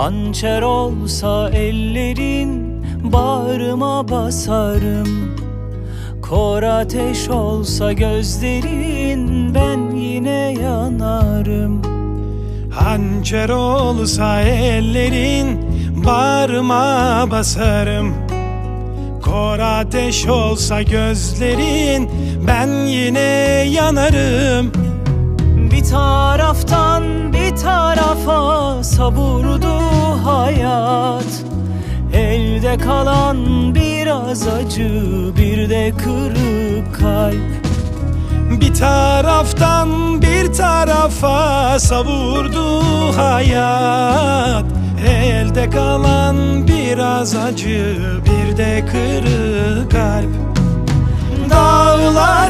Hançer olsa ellerin bağrıma basarım. Kor ateş olsa gözlerin ben yine yanarım. Hançer olsa ellerin bağrıma basarım. Kor ateş olsa gözlerin ben yine yanarım. Bir taraftan bir tarafa savurdu hayat. Elde kalan biraz acı bir de kırık kalp. Bir taraftan bir tarafa savurdu hayat. Elde kalan biraz acı bir de kırık kalp. Dağların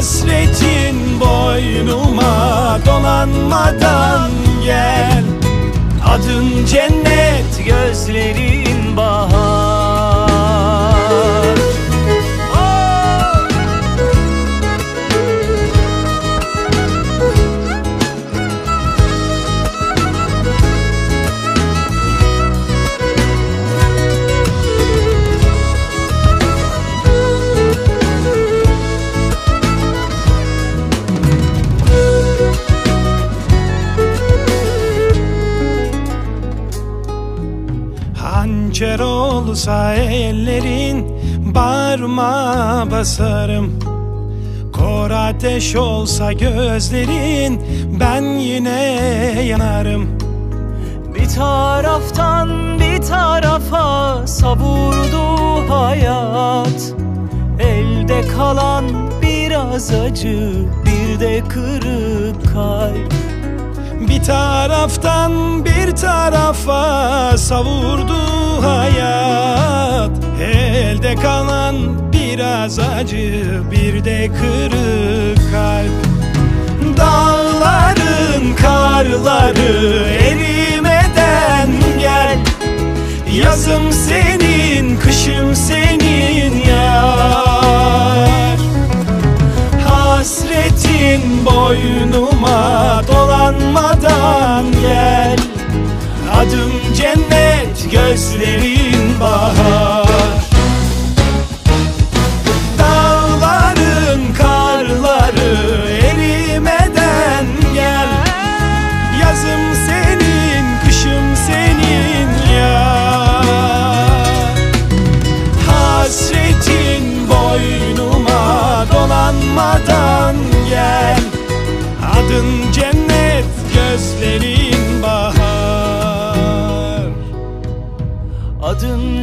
Hasretin boynuma dolanmadan gel. Adın cennet, Gözlerin Hançer olsa ellerin bağrıma basarım. Kor ateş olsa gözlerin ben yine yanarım. Bir taraftan bir tarafa savurdu hayat. Elde kalan biraz acı bir de kırık kalp Bir taraftan bir tarafa savurdu hayat. Elde kalan biraz acı bir de kırık kalp. Dağların karları erimeden gel. Yazım senin,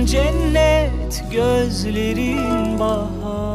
cennet gözlerin bahar